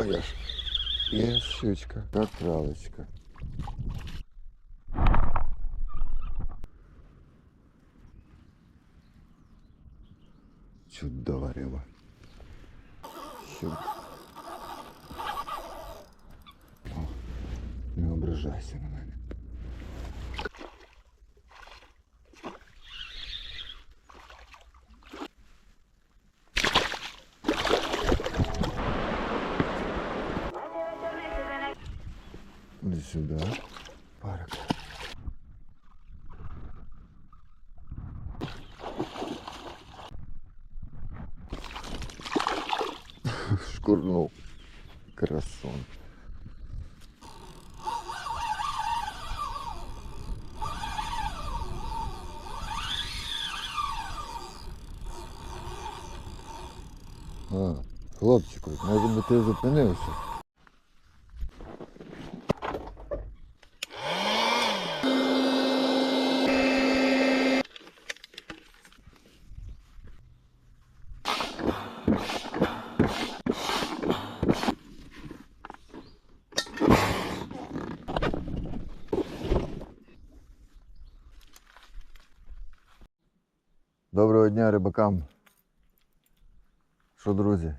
А я ж. Є щучка, какралочка. Чудова риба. Щук. О, не ображайся на мене. Сюда. Парк. Шкурнул. Красон. А, хлопчику, може би ти зупинився? Доброго дня рибакам. Що, друзі?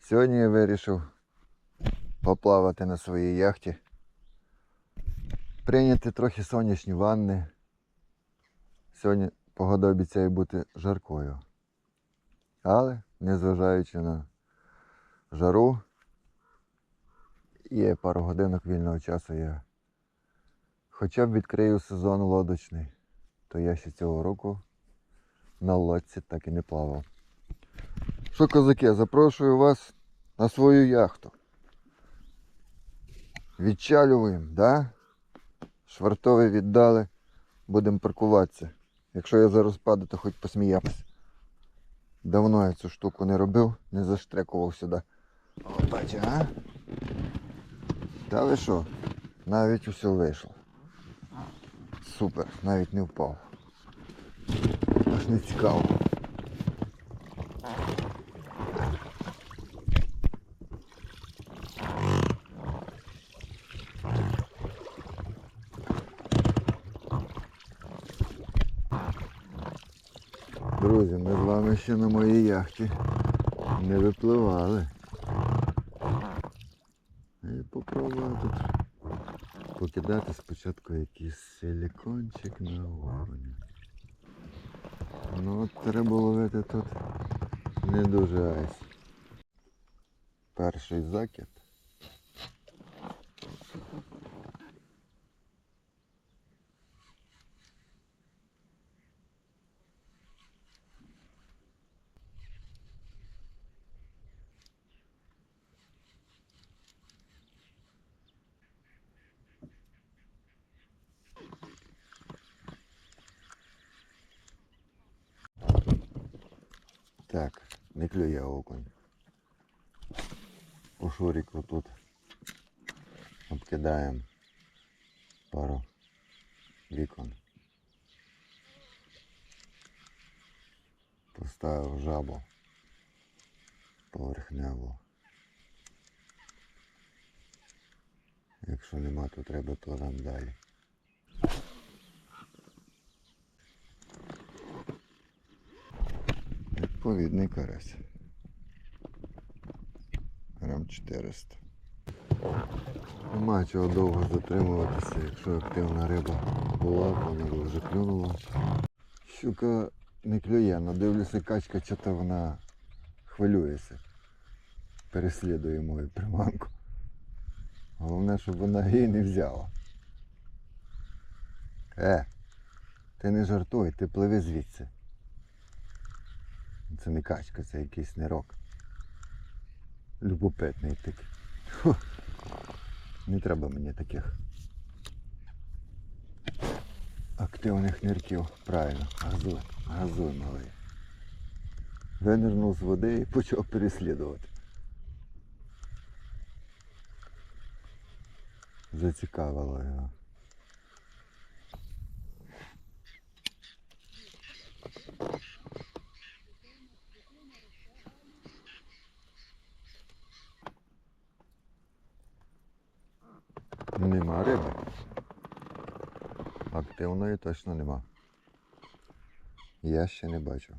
Сьогодні я вирішив поплавати на своїй яхті, прийняти трохи сонячні ванни. Сьогодні погода обіцяє бути жаркою. Але, незважаючи на жару, є пару годинок вільного часу, я хоча б відкрию сезон лодочний, то я ще цього року на лодці так і не плавав. Що, козаки, запрошую вас на свою яхту. Відчалюємо, да? Швартовий віддали, будемо паркуватися. Якщо я зараз падаю, то хоч посміємось. Давно я цю штуку не робив, не заштрекував сюди. О, бачу, а? Та ви що? Навіть усе вийшло. Супер, навіть не впав. Аж не цікаво. Друзі, ми ще на моїй яхті не випливали. І попробую тут покидати спочатку якийсь силікончик на вогонь. Ну от треба ловити тут не дуже айс. Перший закид. Так, не клює окунь. У шурику тут обкидаємо пару вікон. Поставив жабу поверхневу. Якщо нема, то треба то там далі. Відповідний карась. Грам 400. Нема чого довго затримуватися, якщо активна риба була, то вона вже клюнула. Щука не клює, але дивлюся, качка чого вона хвилюється. Переслідує мою приманку. Головне, щоб вона її не взяла. Е, ти не жартуй, ти пливи звідси. Це не качка, це якийсь нирок. Любопитний такий. Фу. Не треба мені таких активних нирків. Правильно, газуй, газуй малий. Винирнув з води і почав переслідувати. Зацікавило його. Нема риби. Активної точно нема. Я ще не бачу.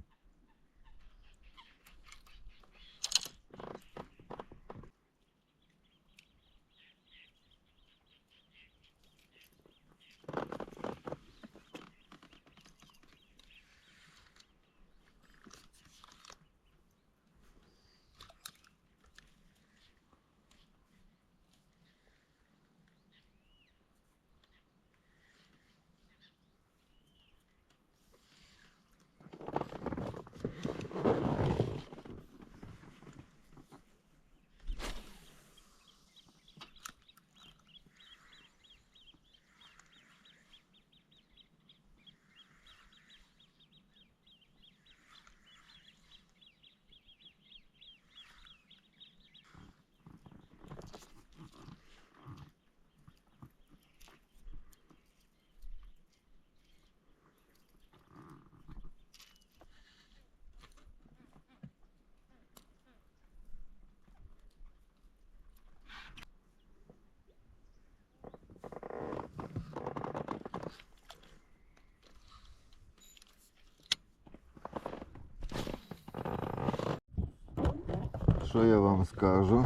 Що я вам скажу?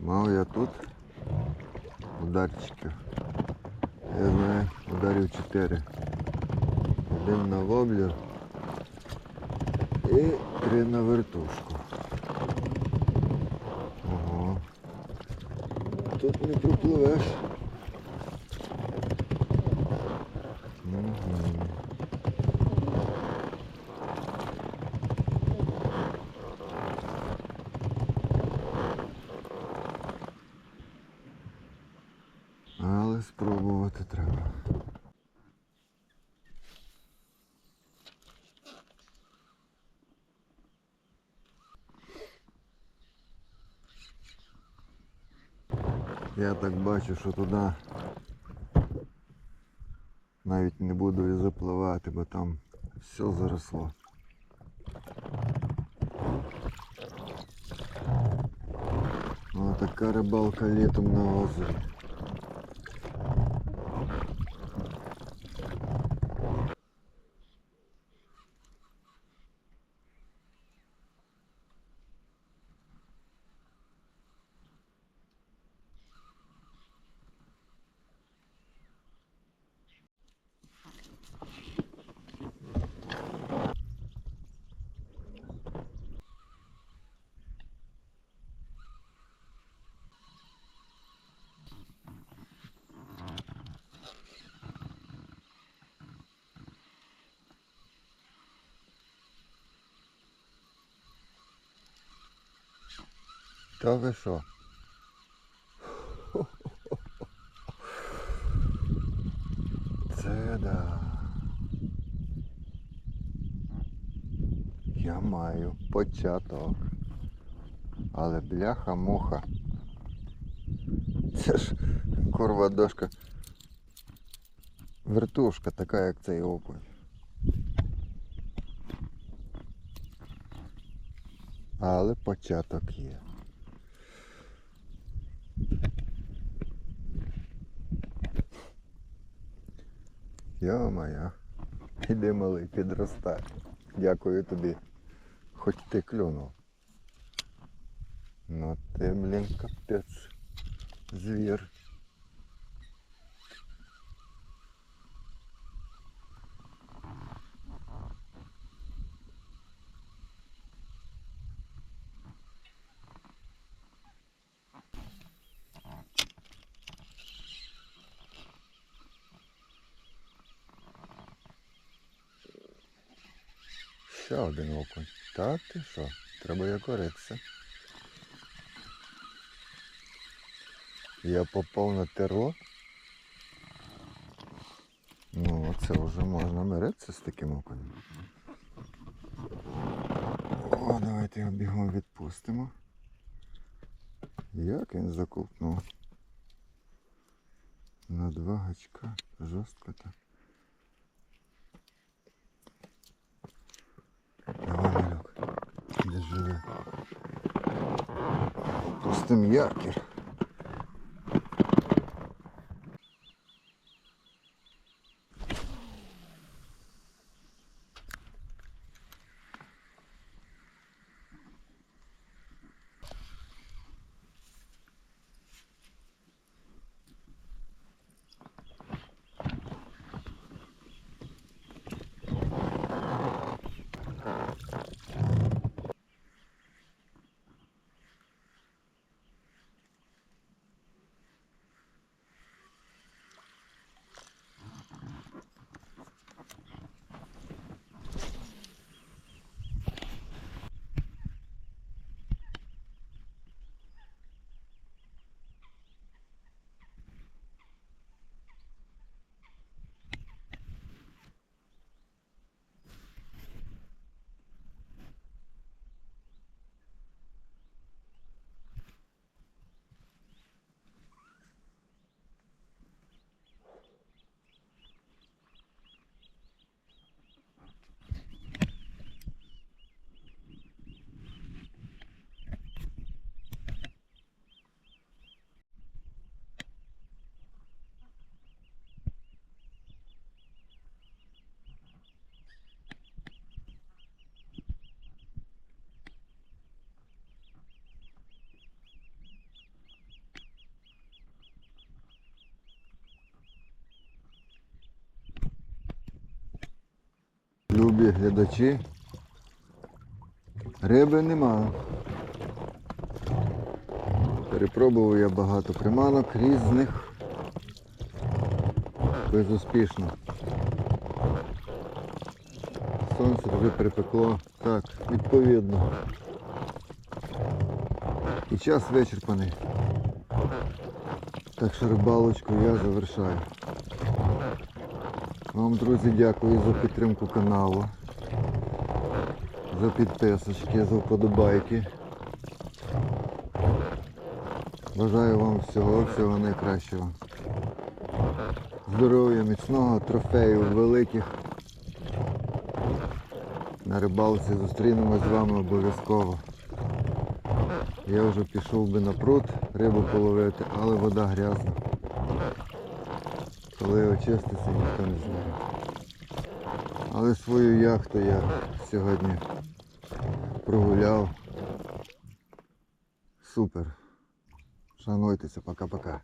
Мав я тут ударчиків. Я знаю, ударів 4. Один на воблер і три на вертушку. Ого. Тут не пропливеш. Я так бачу, що туди навіть не буду і запливати, бо там все заросло. Ось така рибалка літом на озері. Та ви що? Це да. Я маю початок. Але бляха-муха. Це ж корва дошка. Вертушка така, як цей окунь. Але початок є. Йо-моє. Іди малий, підростай. Дякую тобі. Хоч ти клюнув. Ну ти, блін, капець. Звір. Ще один окунь. Та ти що? Треба я коритися. Я попав на терло. Ну, це вже можна миритися з таким окунем. О, давайте його бігом відпустимо. Як він закупнув. На два гачка. Жорстко так. Пустим якір. Любі глядачі. Риби нема. Перепробував я багато приманок різних. Безуспішно. Сонце вже припекло. Так, відповідно. І час вичерпаний. Так що рибалочку я завершаю. Вам, друзі, дякую за підтримку каналу, за підписочки, за вподобайки. Бажаю вам всього, всього найкращого. Здоров'я, міцного, трофеїв великих. На рибалці зустрінемось з вами обов'язково. Я вже пішов би на пруд рибу половити, але вода грязна. Коли очиститься, ніхто не знає. Але свою яхту я сьогодні прогуляв. Супер. Шануйтеся, пока-пока.